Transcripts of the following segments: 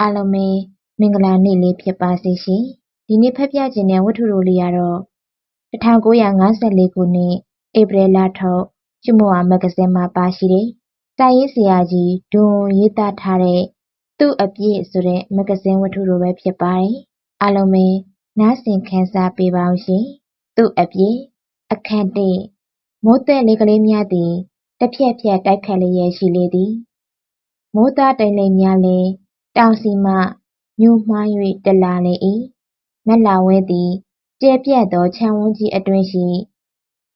အားလုံးပဲမင်္ဂလာနေ့လေးဖြစ်ပါစေရှင်။ဒီနေ့ဖတ်ပြခြင်းတဲ့ဝတ္ထုတိုလေးကတော့1954ခုနှစ်ဧပြီလထုတ်ကျွမောဝါမဂ္ဂဇင်းမှာပါရှိတဲ့စာရေးဆရာကြီးဒွန်ရေးသားထားတဲ့သူ့အပြည့်ဆိုတဲ့မဂ္ဂဇင်းဝတ္ထုလိုပဲဖြစ်ပါတယ်။အားလုံးပဲနားဆင်ခန်းစားပေးပါအောင်ရှင်။သူ့အပြည့်အခန့်တိမိုးသက်လေးကလေးများသည်တစ်ဖြက်ဖြက်တိုက်ခတ်လျက်ရှိလေသည်။မိုးသားတိမ်လိမ်များလည်း တောင်စီမှမြို့မှား၍တက်လာလေ၏။မတ်လဝဲသည် ကျယ်ပြန့်သော ခြံဝန်းကြီးအတွင်းရှိ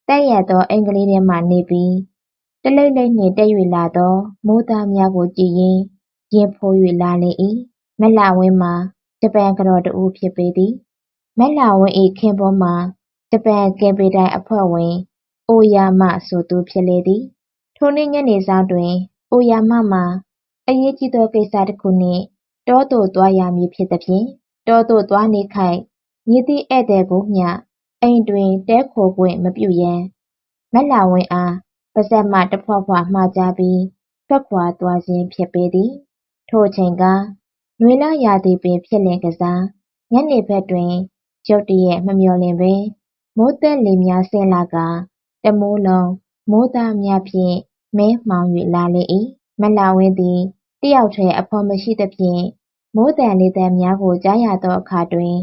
တက်ရက်သော အိမ်ကလေးထဲမှနေပြီး တလိမ့်လိမ့်နှင့် တက်၍လာသော မိုးသားများကိုကြည့်ရင်း ရင်ဖို၍လာလေ၏။မတ်လဝင်းမှာ ဂျပန်ကတော့တဦးဖြစ်ပေသည်။မတ်လဝင်း၏ခင်ပွန်းမှာ ဂျပန်ကင်ပေတိုင်အဖွဲ့ဝင် အိုယာမ ဆိုသူ ဖြစ်လေသည်။ထိုနေ့ညနေစောင်းတွင် အိုယာမမှာ အရေးကြီးသောကိစ္စတစ်ခုနှင့် တောသို့သွားရမည်ဖြစ်သဖြင့် တောသို့သွားနေခိုက်မည်သည့်ဧည့်သည်ကိုမျှ အိမ်တွင် တည်းခိုခွင့်မပြုရန်မတ်လဝင်းအား ပါးစပ်မှတဖွဖွမှာကြားပြီး ထွက်ခွာသွားခြင်းဖြစ်ပေသည်။ထိုအချိန်ကား နွေလရာသီပင်ဖြစ်လျှင်ကစား ညနေဘက်တွင် ရုတ်တရက် မမျှော်လင့်ဘဲ မိုးသက်လေများဆင်းလာကာတမိုးလုံး မိုးသားများဖြင့် မည်းမှောင်၍လာလေ၏။မတ်လဝင်းသည် တစ်ယောက်တည်း အဖော်မရှိသဖြင့် မိုးသံလေသံများကို ကြားရသောအခါတွင်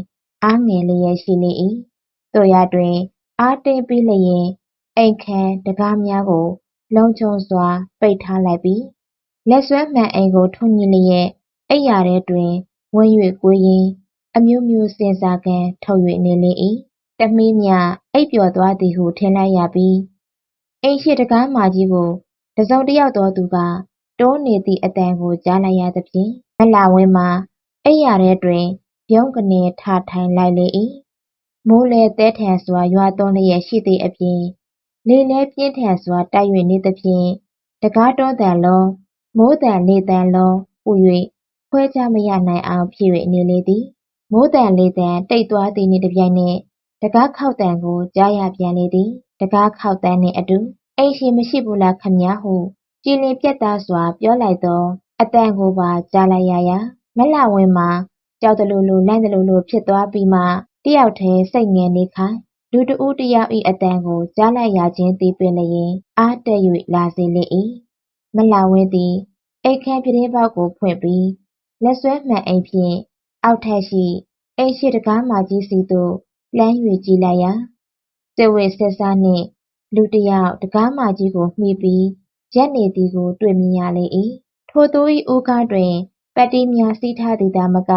အားငယ်လျက်ရှိလေ၏။သို့ရာတွင် အားတင်းပြီးလျှင် အိမ်ခန်းတံခါးများကို လုံခြုံစွာ ပိတ်ထားလိုက်ပြီးလက်ဆွဲမှန်အိမ်ကိုထွင်ညှိလျက် အိပ်ယာထဲတွင် ဝင်၍ကိုယ်ရင်း အမျိုးမျိုးစဉ်းစားခန်းထုတ်၍နေလေ၏။တမီးမြအိပ်ပျော်သွားသည်ဟု ထင်လိုက်ရပြီး အိမ်ရှိတံခါးမကြီးကို တစုံတစ်ယောက်သောသူက တိုးနေသည့်အတန်ကို ကြားလိုက်ရသဖြင့်မတ်လဝင်းမှာ အိပ်ယာထဲတွင်ရုန်းကနေထထိုင်လိုက်လေ၏။မိုးလည်း သည်းထန်စွာ ရွာသွန်းလျက်ရှိသည့်အပြင် လေလည်းပြင်းထန်စွာ တိုက်၍နေသဖြင့် တံခါးတောသံလုံး မိုးသံလေသံလုံးဟူ၍ခွဲခြားမရနိုင်အောင် ဖြစ်၍နေလေသည်။မိုးသံလေသံ တိတ်သွားသည်နှင့်တပြိုင်နက် တံခါးခေါက်သံကို ကြားရပြန်လေသည်။တံခါးခေါက်သံနှင့်အတူ အိမ်ရှင်မရှိဘူးလားခမည်းဟု ကြည်လင်ပြတ်သားစွာ ပြောလိုက်သောအသံကိုပါ ကြားလိုက်ရရာမတ်လဝင်းမှာ ကြောက်သလိုလိုလန့်သလိုလို ဖြစ်သွားပြီးမှ တယောက်တည်း စိတ်ငယ်နေခိုင်းလူတဦးတယောက်၏အတန်ကို ကြားလိုက်ရခြင်းသည်ပင်လျင် အားတက်၍လာစေလေ၏မတ်လဝင်းသည် အိမ်ခန်းပြတင်းပေါက်ကိုဖွင့်ပြီး လက်ဆွဲမှန်အိမ်ဖြင့် အောက်ထပ်ရှိ အိမ်ရှိတကားမကြီးစီသို့လှမ်း၍ကြည့်လိုက်ရာစစ်ဝေဆက်စားနှင့် လူတယောက်တကားမကြီးကိုမှီပြီး ရက်နေသည်ကို တွေ့မြင်ရလေ၏ထိုသူ၏ဦးခေါင်းတွင် ပတ်တီးများစီးထားသည်သာမက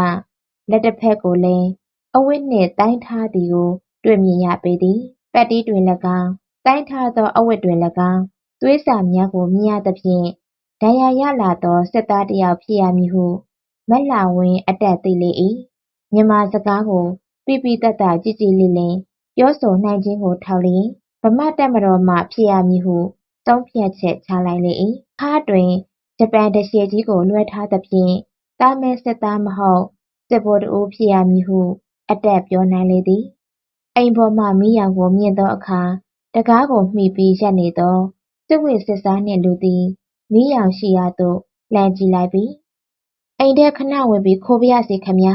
လက်တစ်ဖက်ကိုလည်း အဝတ်နှင့်တိုင်းထားသည်ကို တွေ့မြင်ရပေသည်။ပတ်တီးတွင်၎င်း တိုင်းထားသောအဝတ်တွင်၎င်း သွေးစာများကို မြင်ရသဖြင့် ဒဏ်ရာရလာသော စစ်သားတစ်ယောက်ဖြစ်ရမည်ဟုမတ်လဝင်း အတတ်သိလေ၏။မြန်မာစကားကိုပြပြတတ်တကြည်ကြည်လင်လင် ပြောဆိုနိုင်ခြင်းကိုထောက်လျင် ဗမာတပ်မတော်မှ ဖြစ်ရမည်ဟု ဆုံးဖြတ်ချက်ချလိုက်လေ၏။ခါတွင်ဂျပန်တရှေကြီးကိုလွှဲထားသဖြင့်သားမဲစစ်သားမဟုတ်စစ်ဗိုလ်တဦးဖြစ်ရမည်ဟုအတက်ပြောနိုင်လေသည်။အိမ်ပေါ်မှမီးရောင်ကိုမြင်သောအခါတံခါးကိုမှီပြီးရပ်နေသောစစ်ဝတ်စစ်စားနှင့်လူသည်မီးရောင်ရှိရာသို့လှမ်းကြည့်လိုက်ပြီးအိမ်ထဲခဏဝင်ပြီးခိုးပါရစေခမညာ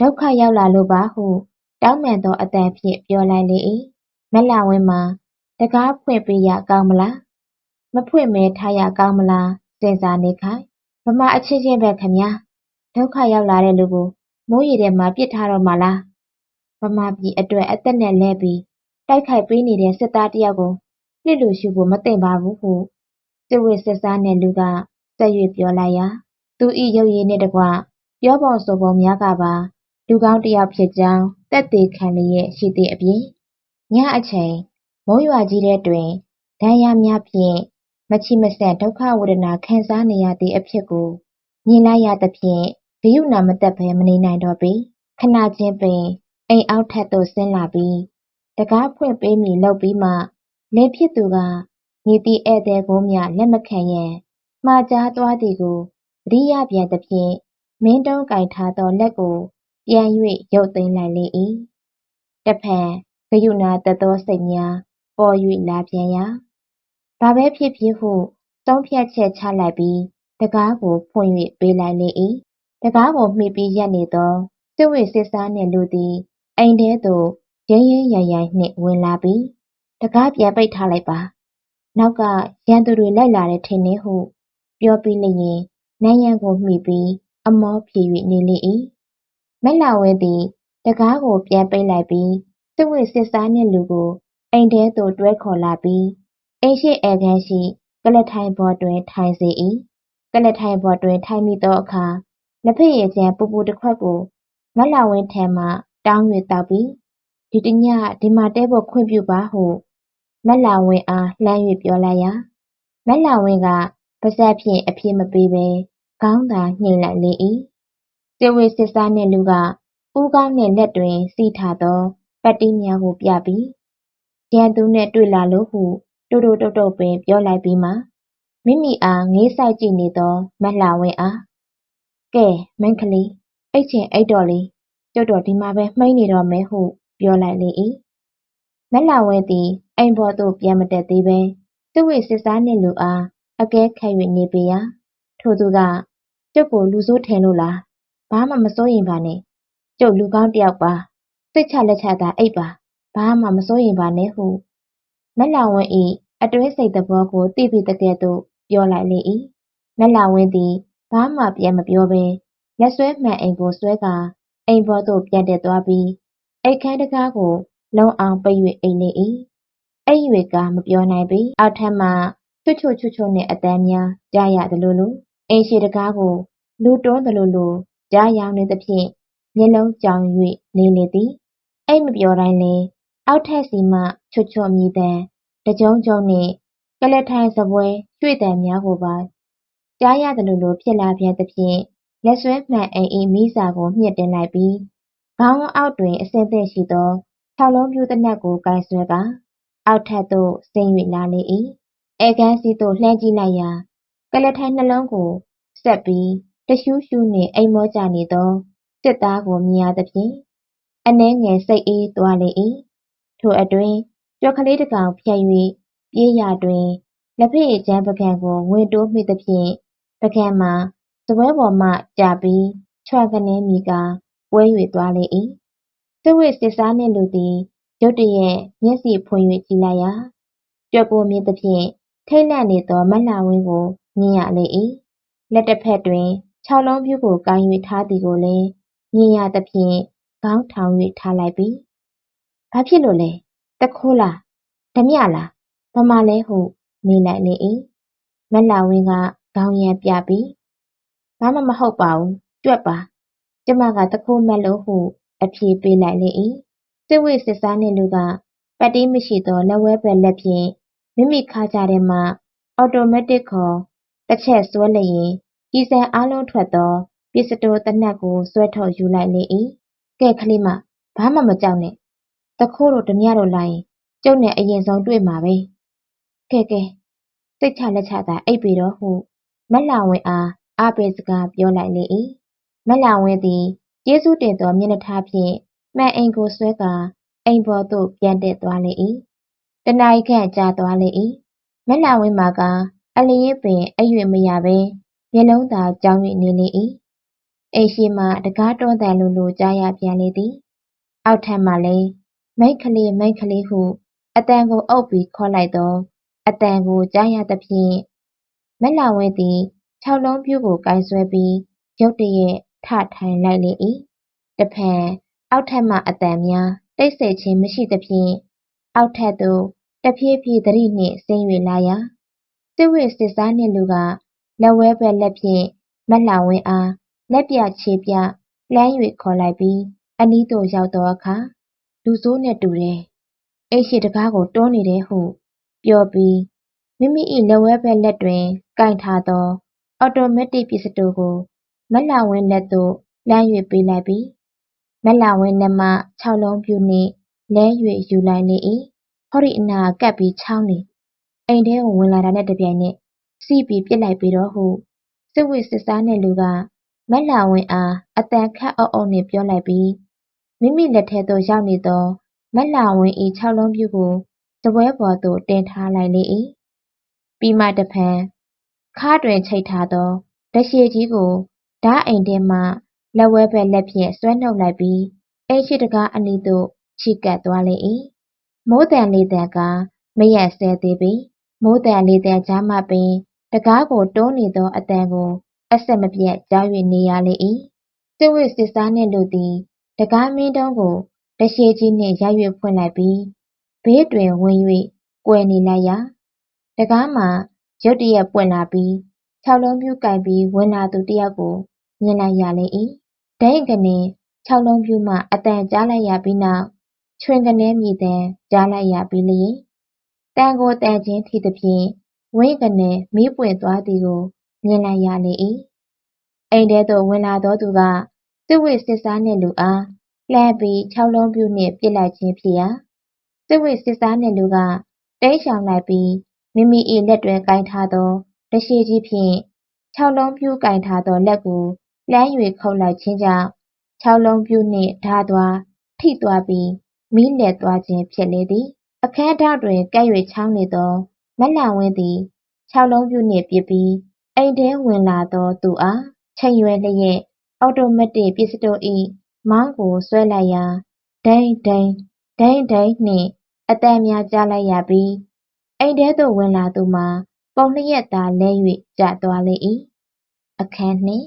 ဒုက္ခရောက်လာလို့ပါဟုတောင်းပန်သောအတန်ဖြင့်ပြောလိုက်လေ၏မက်လာဝင်းမှာတကားဖွင့်ပေးရကောင်းမလား မဖွင့်မဲထားရကောင်းမလားစဉ်းစားနေခိုင်းဗမာအချင်းချင်းပဲခမညာဒုက္ခရောက်လာတဲ့လူကိုမိုးရေထဲမှာပစ်ထားတော့မှလားဗမာပြည်အတွက်အသက်နဲ့လဲပြီးတိုက်ခိုက်ပေးနေတဲ့စစ်သားတယောက်ကိုလစ်လူရှုဖို့မသင့်ပါဘူးဟုစစ်ဝတ်စစ်စားနဲ့လူကဆက်၍ပြောလိုက်ရာသူဤရုပ်ရည်နှင့်တကွပြောပုံဆိုပုံများကပါလူကောင်းတယောက်ဖြစ်ကြောင်းတက်သေးခံလျက်ရှိသည့်အပြင်ညအချိန်မိုးရွာကြီးတဲ့တွင်ဒဏ်ရာများဖြင့် မချီမဆက်ဒုက္ခဝေဒနာခံစားနေရသည့်အဖြစ်ကိုမြင်လိုက်ရသဖြင့်ဂယုဏမသက်ဘဲမနေနိုင်တော့ပေခဏချင်းပင်အိမ်အောက်ထပ်သို့ဆင်းလာပြီးတကားဖွင့်ပေးမည်လုပ်ပြီးမှလင်ဖြစ်သူကညီတီဧည့်သည်ကိုမျှလက်မခံရန်မှားကြားသွားသည်ကိုသတိရပြန်သဖြင့်မင်းတုံးကင်ထားသောလက်ကိုပြန်၍ရုပ်သိမ်းလိုက်လေ၏တဖန်ဂယုဏသက်သောစိတ်များပေါ်၍လာပြန်ရာ ဘာပဲဖြစ်ဖြစ်ဟုသုံးဖြတ်ချက်ချလိုက်ပြီးတကားကိုဖွင့်၍ပေးလိုက်လေ၏တကားကိုမှီပြီးရပ်နေသောစစ်ဝိစစ်စားနှင့်လူသည် အိမ်ထဲသို့ရင်းရင်းရိုင်ရိုင်နှင့်ဝင်လာပြီးတကားပြန်ပိတ်ထားလိုက်ပါနောက်ကရန်သူတွေလိုက်လာတဲ့ထင်နှင့်ဟု ပြောပြီးလျင်နန်းရံကိုမှီပြီးအမောဖြေ၍နေလေ၏မက်လာဝဲသည်တကားကိုပြန်ပိတ်လိုက်ပြီးစစ်ဝိစစ်စားနှင့်လူကိုအိမ်ထဲသို့တွဲခေါ်လာပြီး အိမ်ရှိဧကန်ရှိကလထိုင်ပေါ်တွင်ထိုင်စေ၏ကလထိုင်ပေါ်တွင်ထိုင်မိသောအခါလက်ဖက်ရည်ကျန်ပူပူတစ်ခွက်ကိုမက်လာဝင်းထံမှတောင်း၍တောက်ပြီးဒီတညဒီမှာတဲဖို့ခွင့်ပြုပါဟုမက်လာဝင်းအားလှမ်း၍ပြောလိုက်ရာမက်လာဝင်းကပါဇက်ဖြင့်အပြစ်မပေးဘဲခေါင်းသာညှိလိုက်လေ၏စစ်ဝေစစ်စားနှင့်လူကဦးကောင်းနှင့်လက်တွင်စီးထားသောပတ်တီးများကိုပြပြီးရန်သူနှင့်တွေ့လာလို့ဟု တိုးတိုးတုတ်တုတ်ပင်ပြောလိုက်ပြီးမှမိမိအားငေးဆိုင်ကြည့်နေသောမက်လာဝင်းအားကဲမိန်းကလေးအိတ်ချင်အိတ်တော်လေကျုပ်တော်ဒီမှာပဲမှိန်းနေတော့မယ်ဟုပြောလိုက်လေ၏မက်လာဝင်းသည်အိမ်ပေါ်သို့ပြန်မတက်သေးဘဲသူ့ဝိစစ်စားနှင့်လူအားအကဲခတ်၍နေပေရာထိုသူကကျုပ်ကိုလူဆိုးထင်လို့လားဘာမှမစိုးရင်ပါနဲ့ကျုပ်လူကောင်းတယောက်ပါစိတ်ချလက်ချသာအိပ်ပါဘာမှမစိုးရင်ပါနဲ့ဟု မက်လာဝင်း၏အတွဲစိတ်သဘောကိုသိပြီးတကယ်သို့ပြောလိုက်လေ၏မက်လာဝင်းသည်ဘာမှပြန်မပြောဘဲလက်ဆွဲမှန်အိမ်ကိုဆွဲကာအိမ်ပေါ်သို့ပြန်တက်သွားပြီးအိတ်ခမ်းတကားကိုလုံအောင်ပိတ်၍အိမ်လေ၏အဲ့၍ကမပြောနိုင်ပေအောက်ထပ်မှချွတ်ချွတ်ချွတ်ချွတ်နှင့်အတန်းများကြားရသလိုလိုအိမ်ရှိတကားကိုလူတွန်းသလိုလိုကြားရောင်နေသဖြင့်မျက်လုံးကြောင်၍နေလေသည်အိမ်မပြောတိုင်းလဲ အောက်ထက်စီမှ ချွတ်ချွတ်မြည်တံတကြုံကြုံနှင့် ကလထိုင်စပွဲရွှေ့တံများကိုပါ ကြားရသလိုလို ဖြစ်လာပြန်သဖြင့် လက်ဆွဲမှန်အိမ်၏မိစာကို မြှစ်တင်လိုက်ပြီး ခေါင်းအောက်တွင် အဆင့်သင့်ရှိသော ခြောက်လုံးပြူတနက်ကိုကင်ဆွဲကာ အောက်ထပ်သို့ ဆင်း၍လာလေ၏အဲကန်းစီသို့ လှမ်းကြည့်လိုက်ရာကလထိုင်နှလုံးကို ဆက်ပြီး တရှူးရှူးနှင့် အိမ်မောကြနေသော စစ်သားကို မြင်ရသဖြင့် အနှဲငယ် စိတ်အေးသွားလေ၏ ထိုအတွင်ကြော်ကလေးတကောင်ဖြတ်၍ပြေးရာတွင် လက်ဖက်ရည်ကျန်းပကံကို ဝင်တိုးမိသဖြင့်ပကံမှာစပွဲပေါ်မှကျပြီးချွတ်ကနေမိကပွဲ၍သွားလေ၏သဝိစစ်စားနှင့်လူသည် ရုတ်တရက် မျက်စိဖွင့်၍ကြည့်လိုက်ရာကြွက်ကိုမြင်သဖြင့် ထိတ်လန့်နေသော မလှဝင်းကို မြင်ရလေ၏လက်တစ်ဖက်တွင် ခြောက်လုံးပြူးကို ကိုင်း၍ထားသည်ကိုလည်း မြင်ရသဖြင့် ခေါင်းထောင်၍ထားလိုက်ပြီ ဘာဖြစ်လို့လဲတခိုးလားဓမြလားဗမာလဲဟု မေးလိုက်လေ၏မလှဝင်းက ခေါင်းရံပြပြီး ဘာမှမဟုတ်ပါဘူး ကြွက်ပါ ကျမကတခိုးမက်လို့ ဟု အဖြေပေးလိုက်လေ၏စစ်ဝိစစ်စားနှင့်လူက ပတ်တီးမရှိသော လက်ဝဲဘက်လက်ဖြင့် မိမိခါကြထဲမှ အော်တိုမက်တစ်ခေါ် တစ်ချက်ဆွဲလျင်ဤစံအားလုံးထွက်သော ပစ္စတိုတနက်ကို ဆွဲထုတ်ယူလိုက်လေ၏ကဲ ကလေးမ ဘာမှမကြောက်နဲ့ တခိုးတို့ဓမြတို့လာရင် ကျုပ်နဲ့အရင်ဆုံးတွေ့မှာပဲကဲကဲစိတ်ချလက်ချသာအိပ်ပြီတော့ဟုမက်လာဝင်အားအားပေးစကားပြောလိုက်လေ၏မက်လာဝင်းသည်ကျေးဇူးတင်သောမျက်နှာထားဖြင့်မှန်အိမ်ကိုဆွဲကာအိမ်ပေါ်သို့ပြန်တက်သွားလေ၏တနာရီခန့်ကြာသွားလေ၏မက်လာဝင်းမှာကအလျင်ပင်အရွေမရဘဲမျက်လုံးသာကြောင်၍နေလေ၏အိမ်ရှိမှတကားတွန်းတန်လိုလိုကြားရပြန်လေသည်အောက်ထပ်မှလည်း မိတ်ကလေးမိတ်ကလေးဟုအတန်ကိုအုပ်ပြီးခေါ်လိုက်သောအတန်ကိုကြားရသဖြင့်မက်လာဝင်းသည်ခြောက်လုံးပြူးကိုကင်ဆွဲပြီးရုတ်တရက်ထထိုင်လိုက်လေ၏တဖန်အောက်ထပ်မှအတန်များတိတ်ဆိတ်ခြင်းမရှိသဖြင့်အောက်ထပ်သို့တဖြည်းဖြည်းသတိနှင့်ဆင်း၍လာရာစစ်ဝိစစ်စားနှင့်လူကလက်ဝဲဘက်လက်ဖြင့်မက်လာဝင်းအားလက်ပြခြေပြလှမ်း၍ခေါ်လိုက်ပြီးအနီးသို့ရောက်သောအခါ လူဆိုးနှင့်တူတယ်အိတ်ရှိတကားကိုတွန်းနေတယ်ဟုပြောပြီးမိမိ၏လက်ဝဲဘက်လက်တွင်ကင်ထားသောအော်တိုမက်တစ်ပစ္စတိုကိုမက်လာဝင်းလက်သို့လှမ်း၍ပေးလိုက်ပြီမက်လာဝင်းလက်မှခြောက်လုံးပြူနှင့်လဲ၍ယူလိုက်လေ၏ဟောဒီအနာကပ်ပြီးချောင်းနေအိမ်ထဲကိုဝင်လာတာနဲ့တပြိုင်နက်စီးပြီးပြစ်လိုက်ပြီတော့ဟုစစ်ဝိစစ်စားနဲ့လူကမက်လာဝင်းအားအတန်ခတ်အုပ်အုပ်နှင့်ပြောလိုက်ပြီး မိမိလက်ထဲသို့ရောက်နေသောမက်လာဝင်း၏ခြောက်လုံးပြူကိုစပွဲပေါ်သို့တင်ထားလိုက်လေ၏ပြီးမှတဖန်ခါတွင်ချိတ်ထားသောဓရှည်ကြီးကိုဓဓားအိမ်ထဲမှလက်ဝဲဘက်လက်ဖြင့်ဆွဲနှုတ်လိုက်ပြီးအိမ်ရှိတကားအနီးသို့ချီကပ်သွားလေ၏မိုးတန်လေးတန်ကမရက်ဆဲသေးပြီမိုးတန်လေးတန်ကြားမှပင်တကားကိုတွန်းနေသောအတန်ကိုအဆက်မပြတ်ကြား၍နေရလေ၏စစ်ဝိစစ်စားနှင့်လူသည် တကားမင်းတုံးကိုတရှည်ကြီးနှင့်ရိုက်၍ဖွင့်လိုက်ပြီးဘေးတွင်ဝင်၍ကွယ်နေလိုက်ရာတကားမှာရုတ်တရက်ပွင့်လာပြီးခြောက်လုံးပြူးကင်ပြီးဝင်လာသူတယောက်ကိုမြင်လိုက်ရလေ၏ဒိန်ကနေခြောက်လုံးပြူးမှအတန်ကြားလိုက်ရပြီးနောက်ချွင်ကနေမြည်တန်ကြားလိုက်ရပြီးလျင်တန်ကိုတန်ချင်းထီသဖြင့်ဝင်းကနေမီးပွင့်သွားသည်ကိုမြင်လိုက်ရလေ၏အိမ်ထဲသို့ဝင်လာသောသူက စစ်ဝိစစ်စားနှင့်လူအားလှမ်းပြီးခြောက်လုံးပြူးနှင့်ပစ်လိုက်ခြင်းဖြစ်ရာစစ်ဝိစစ်စားနှင့်လူကတိမ်းရှောင်လိုက်ပြီးမိမိ၏လက်တွင်ကင်ထားသောတရှည်ကြီးဖြင့်ခြောက်လုံးပြူးကင်ထားသောလက်ကိုလှမ်း၍ခုတ်လိုက်ခြင်းကြောင့်ခြောက်လုံးပြူးနှင့်ဓားသွားထိသွားပြီးမီးလည်သွားခြင်းဖြစ်လေသည်အခန်းထောက်တွင်ကပ်၍ချောင်းနေသောမက်လာဝင်းသည်ခြောက်လုံးပြူးနှင့်ပစ်ပြီးအိမ်ထဲဝင်လာသောသူအားချိန်ရွယ်လျက် အော်တိုမက်တစ်ပစ္စတို၏မောင်းကိုဆွဲလိုက်ရာ ဒိန်ဒိန်ဒိန်ဒိန်နှင့်အတန်များကြားလိုက်ရပြီး အိမ်ထဲသို့ဝင်လာသူမှာ ပုံလျက်သာလဲ၍ကျသွားလေ၏အခန်းနှင့်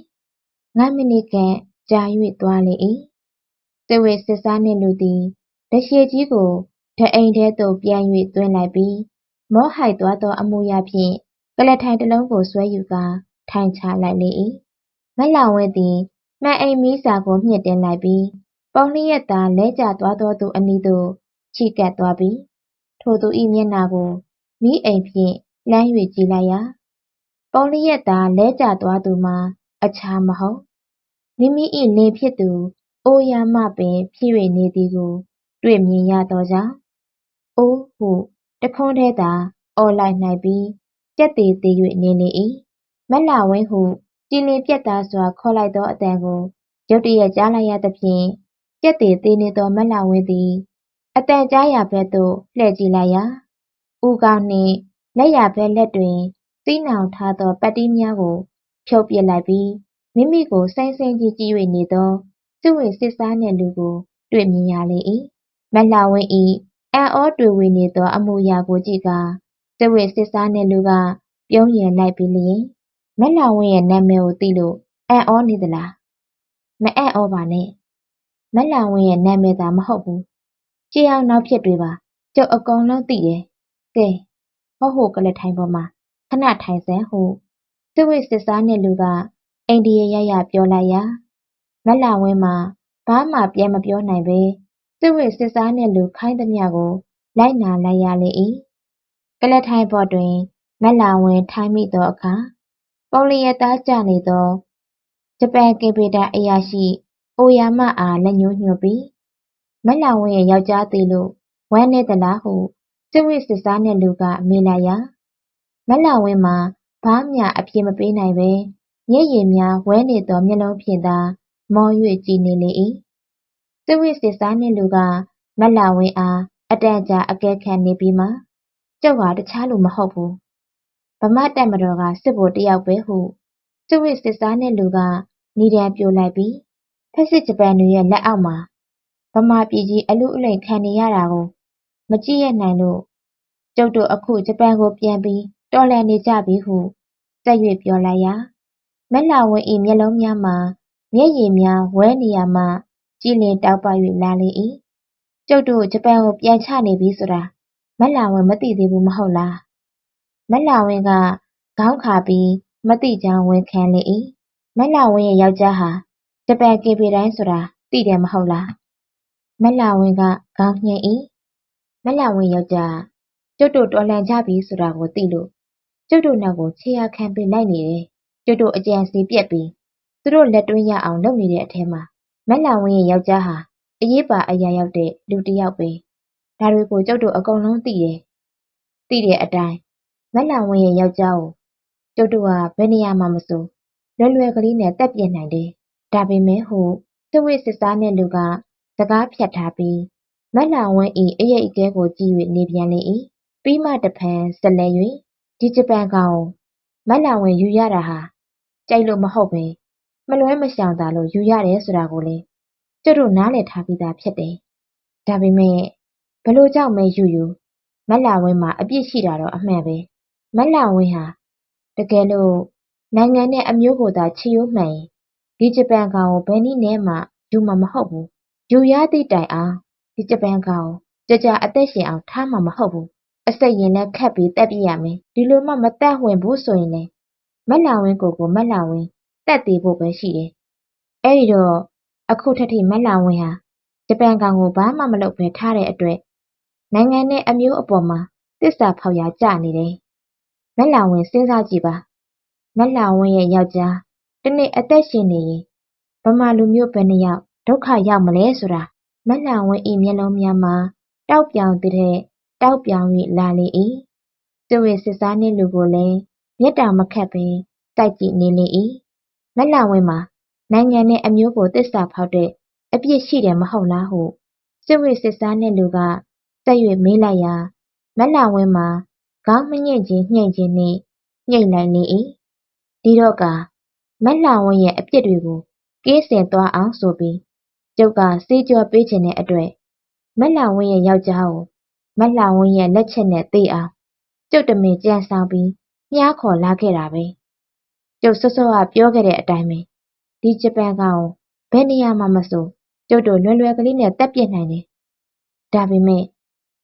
ငါးမိနစ်ခန့်ကြာ၍သွားလေ၏စစ်ဝေစစ်စားနှင့်လူသည်တရှည်ကြီးကိုတအိမ်ထဲသို့ပြန်၍သွင်းလိုက်ပြီးမောဟိုက်သွားသောအမူအရာဖြင့်ကလထိုင်တစ်လုံးကိုဆွဲယူကာထိုင်ချလိုက်လေ၏မက်လာဝဲသည် မှန်အိမ်မီးစာကို မြင့်တင်လိုက်ပြီး ပုံလျက်သာလဲကျသွားသောသူအနီးသို့ ချီကပ်သွားပြီးထိုသူ၏မျက်နှာကို မီးအိမ်ဖြင့်လှမ်း၍ကြည့်လိုက်ရာ ပုံလျက်သာလဲကျသွားသူမှာ အခြားမဟုတ် မိမိ၏နေဖြစ်သူ အိုယာမှပင် ဖြစ်၍နေသည်ကို တွေ့မြင်ရသောကြောင့် အိုး ဟု တခွန်းတည်းသာ အော်လိုက်နိုင်ပြီး ကြက်သေးသေး၍နေလေ၏မက်လာဝင်းဟု ကြည်လင်ပြတ်သားစွာ ခေါ်လိုက်သောအတန်ကို ရုတ်တရက် ကြားလိုက်ရသဖြင့်ကြက်သေးသေးနေသောမက်လာဝင်းသည်အတန်ကြားရာဘက်သို့ လှည့်ကြည့်လိုက်ရာ ဦးခေါင်းနှင့် လက်ရာဘက်လက်တွင် စီးနှောင်ထားသော ပတ်တီးများကို ဖြုတ်ပစ်လိုက်ပြီး မိမိကို စိမ့်စိမ့်ကြီးကြည့်၍နေသောစစ်ဝေစစ်စားနှင့်လူကို တွေ့မြင်ရလေ၏မက်လာဝင်း၏အံ့ဩတွေဝေနေသော အမူအရာကိုကြည့်ကာစစ်ဝေစစ်စားနှင့်လူက ပြုံးရည်လိုက်ပြီးလျင် မက်လာဝင်းရဲ့နာမည်ကိုသိလို့အံ့ဩနေသလားမအံ့ဩပါနဲ့မက်လာဝင်းရဲ့နာမည်သာမဟုတ်ဘူးကြည်အောင်နောက်ဖြစ်တွေပါကျုပ်အကုန်လုံးသိတယ်ကဲဟောဟိုကလထိုင်ပေါ်မှာခဏထိုင်စမ်းဟုစစ်ဝိစစ်စားနှင့်လူကအိန္ဒိယရရပြောလိုက်ရာမက်လာဝင်းမှာဘာမှပြန်မပြောနိုင်ပဲစစ်ဝိစစ်စားနှင့်လူခိုင်းသမျှကိုလိုက်နာလိုက်ရလေ၏ကလထိုင်ပေါ်တွင်မက်လာဝင်းထိုင်မိသောအခါ ပုံလျက်သားကျနေသော ဂျပန်ကင်ပီတာအရာရှိ အိုယာမအား လက်ညှိုးညွှန်ပြီး မက်လာဝင်းရဲ့ ယောက်ျားသေးလို့ ဝမ်းနေသလားဟုစစ်ဝိစစ်စားနှင့်လူက မေးလိုက်ရာ မက်လာဝင်းမှာ ဘာမျှအပြေမပေးနိုင်ပဲမျက်ရည်များဝဲနေသော မျက်လုံးဖြင့်သာ မော၍ကြည်နေလေ၏စစ်ဝိစစ်စားနှင့်လူက မက်လာဝင်းအား အတန်ကြာ အကဲခတ်နေပြီးမှ ကျုပ်ဟာ တခြားလူမဟုတ်ဘူး ဗမာတပ်မတော်က စစ်ဗိုလ်တယောက်ပဲဟုစစ်ဝိစစ်စားနှင့်လူက နီးတန်းပြိုလိုက်ပြီး ဖက်စစ်ဂျပန်တွေရဲ့ လက်အောက်မှာ ဗမာပြည်ကြီး အလူအလိမ်ခံနေရတာကို မကြည့်ရနိုင်လို့ ကျုပ်တို့အခု ဂျပန်ကို ပြန်ပြီး တော်လှန်နေကြပြီဟု ဆက်၍ပြောလိုက်ရာ မက်လာဝင်း၏မျက်လုံးများမှာ မျက်ရည်များဝဲနေရမှ ကြည်လင်တောက်ပ၍လာလေ၏ကျုပ်တို့ ဂျပန်ကို ပြန်ချနေပြီဆိုတာ မက်လာဝင်း မသိသေးဘူး မဟုတ်လား မက်လာဝင်းကခေါင်းခါပြီးမသိကြောင်းဝန်ခံလေ၏မက်လာဝင်းရဲ့ယောက်ျားဟာဂျပန်ကေပေတိုင်းဆိုတာသိတယ်မဟုတ်လားမက်လာဝင်းကခေါင်းညှိ၏မက်လာဝင်းယောက်ျားကျုပ်တို့တော်လှန်ကြပြီဆိုတာကိုသိလို့ကျုပ်တို့နောက်ကိုခြေရာခံပြီးလိုက်နေတယ်ကျုပ်တို့အကြံစီပြက်ပြီးသူတို့လက်တွင်းရအောင်လုပ်နေတဲ့အထဲမှာမက်လာဝင်းရဲ့ယောက်ျားဟာအရေးပါအရာရောက်တဲ့လူတစ်ယောက်ပဲဒါတွေကိုကျုပ်တို့အကုန်လုံးသိတယ်သိတဲ့အတိုင်း မက်လာဝင်းရဲ့ယောက်ျားကိုကျုပ်တို့ကဘယ်နေရာမှာမဆိုလွယ်လွယ်ကလေးနဲ့တက်ပြစ်နိုင်တယ်ဒါပေမဲ့ဟုစစ်ဝိစစ်စားနဲ့လူကစကားဖြတ်ထားပြီးမက်လာဝင်း၏အရိပ်အကဲကိုကြည့်၍နေပြန်လေ၏ပြီးမှတဖန်ဆက်လက်၍ဒီဂျပန်ကောင်မက်လာဝင်းယူရတာဟာကြိုက်လို့မဟုတ်ပဲမလွဲမရှောင်သာလို့ယူရတယ်ဆိုတာကိုလေကျုပ်တို့နားလည်ထားပြီးသားဖြစ်တယ်။ဒါပေမဲ့ဘလို့ကြောင့်မဲယူယူမက်လာဝင်းမှာအပြစ်ရှိတာတော့အမှန်ပဲ။ မက်လာဝင်းဟာ တကယ်လို့ နိုင်ငံနဲ့အမျိုးကိုသာ ချီရိုးမှန်ရင် ဒီဂျပန်ကောင်ကို ဘယ်နည်းနဲ့မှ ယူမှာမဟုတ်ဘူး။ယူရသည့်တိုင်အောင် ဒီဂျပန်ကောင်ကို ကြာကြာအသက်ရှင်အောင် ထားမှာမဟုတ်ဘူး။အစိတ်ရင်နဲ့ခတ်ပြီးတက်ပြရမယ်။ဒီလိုမှမတက်ဝင်ဘူးဆိုရင်လေမက်လာဝင်းကိုကိုမက်လာဝင်းတက်သေးဖို့ပဲရှိတယ်။အဲ့ဒီတော့ အခုထက်ထိမက်လာဝင်းဟာ ဂျပန်ကောင်ကို ဘာမှမလုပ်ဘဲထားတဲ့အတွက် နိုင်ငံနဲ့အမျိုးအပေါ်မှာတစ္ဆာဖောက်ရာကျနေတယ်။ မက်လာဝင်းစဉ်းစားကြည့်ပါ။မက်လာဝင်းရဲ့ယောက်ျားတနေ့အသက်ရှင်နေရင်ဗမာလူမျိုးဘယ်နှစ်ယောက်ဒုက္ခရောက်မလဲဆိုတာမက်လာဝင်းဤမျက်လုံးများမှာတောက်ပြောင်တဲ့တောက်ပြောင်၍လာလေ၏။သူ့ရဲ့စစ်စားနှင့်လူကိုလည်းမျက်တောင်မခတ်ဘဲတိုက်ကြည့်နေလေ၏။မက်လာဝင်းမှာနိုင်ငံနဲ့အမျိုးကိုတစ္ဆာဖောက်တဲ့အပြစ်ရှိတယ်မဟုတ်လားဟုစစ်ဝိစစ်စားနှင့်လူကဆက်၍မေးလိုက်ရာမက်လာဝင်းမှာ ခေါင်းမညှိ့ခြင်းညှိ့ခြင်းနှင့်ညှိတ်လိုက်လေ၏။ဒီတော့ကမက်လာဝင်းရဲ့အပြစ်တွေကိုကင်းစင်သွားအောင်ဆိုပြီးကျုပ်ကဆေးကြောပေးခြင်းတဲ့အတွက်မက်လာဝင်းရဲ့ယောက်ျားကိုမက်လာဝင်းရဲ့လက်ချက်နဲ့သေအောင်ကျုပ်တမင်ကြံဆောင်ပြီးမြားခေါ်လာခဲ့တာပဲ။ကျုပ်စောစောကပြောခဲ့တဲ့အတိုင်းပဲဒီဂျပန်ကောင်ဘယ်နေရာမှာမဆိုကျုပ်တို့လွယ်လွယ်ကလေးနဲ့တက်ပြစ်နိုင်တယ်။ဒါပေမဲ့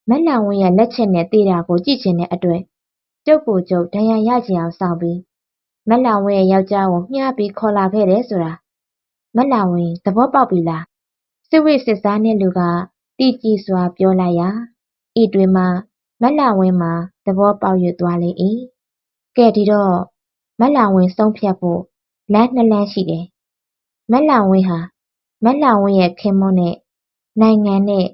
မက်လာဝင်းရဲ့လက်ချက်နဲ့သေတာကိုကြည့်ချင်တဲ့အတွက်ကျုပ်ကိုကျုပ်ဒဏ်ရာရချင်အောင်ဆောင်ပြီးမက်လာဝင်းရဲ့ယောက်ျားကိုမျှပြီးခေါ်လာခဲ့တယ်ဆိုတာမက်လာဝင်းသဘောပေါက်ပြီလား။စစ်ဝိစစ်စားနှင့်လူကတီကြည်စွာပြောလိုက်ရာဤတွင်မှမက်လာဝင်းမှာသဘောပေါက်၍သွားလေ၏။ကဲဒီတော့မက်လာဝင်းဆုံးဖြတ်ဖို့လမ်းနှစ်လမ်းရှိတယ်။မက်လာဝင်းဟာမက်လာဝင်းရဲ့ခင်ပွန်းနဲ့နိုင်ငံနဲ့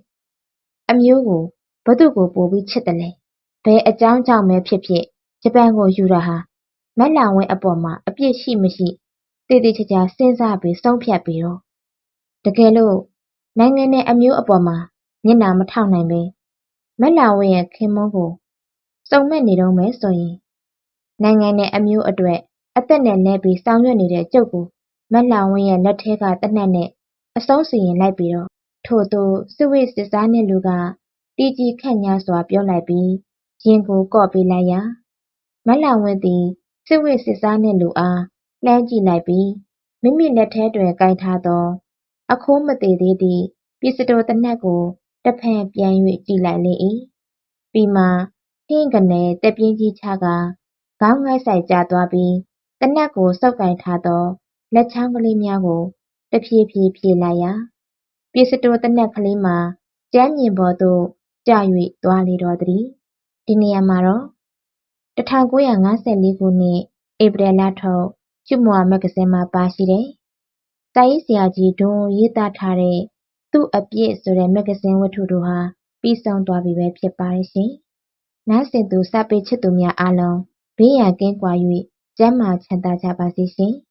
အမျိုးကို ဘယ်သူ့ကိုပိုပြီးချစ်သလဲ။ဘယ်အကြောင်းကြောင့်ပဲဖြစ်ဖြစ်ဂျပန်ကိုယူတာဟာမက်လာဝင်းအပေါ်မှာအပြစ်ရှိမရှိသေသေချာချာစဉ်းစားပြီးဆုံးဖြတ်ပြီးတော့တကယ်လို့နိုင်ငံနဲ့အမျိုးအပေါ်မှာမျက်နှာမထောက်နိုင်ဘဲမက်လာဝင်းရဲ့ခင်ပွန်းကိုစုံမက်နေတုန်းပဲဆိုရင်နိုင်ငံနဲ့အမျိုးအတွက်အသက်နဲ့လဲပြီးဆောင်ရွက်နေတဲ့ကျုပ်ကိုမက်လာဝင်းရဲ့လက်ထဲကသေနတ်နဲ့အဆုံးစီရင်လိုက်ပြီးတော့ထို့သို့စစ်ဝိစစ်စားနှင့်လူက တီးကြည်ခတ်ညားစွာပြောလိုက်ပြီးရင်ကိုကော့ပေးလိုက်ရာမက်လာဝင်းသည်စစ်ဝိစစ်စားနှင့်လူအားလှမ်းကြည့်လိုက်ပြီးမိမိလက်ထဲတွင်ကိုင်ထားသော အခိုးမသေးသေးသည့်ပစ္စတိုသေနတ်ကိုတဖန်ပြန်၍ကြည့်လိုက်လေ၏။ပြီးမှဟင်းကနေတက်ပြင်းကြီးချကာခေါင်းငိုက်ဆိုင်ကျသွားပြီးသေနတ်ကိုဆုပ်ကိုင်ထားသောလက်ချောင်းကလေးများကိုတဖြည်းဖြည်းဖြေလိုက်ရာပစ္စတိုသေနတ်ကလေးမှာကြမ်းမြင်ပေါ်သို့ ကျ၍သွားလေတော့သည်။ဒီနေရာမှာတော့1954ခုနှစ်ဧပြီလထုတ်ကျွတ်မွာမဂ္ဂဇင်းမှာပါရှိတဲ့စာရေးဆရာကြီးဒွန်ရေးသားထားတဲ့သူ့အပြစ်ဆိုတဲ့မဂ္ဂဇင်းဝတ္ထုတို့ဟာပြီးဆုံးသွားပြီပဲဖြစ်ပါတယ်ရှင်။နားဆင်သူစာပေချစ်သူများအားလုံးဘေးရန်ကင်းကွာ၍ကျန်းမာချမ်းသာကြပါစေရှင်။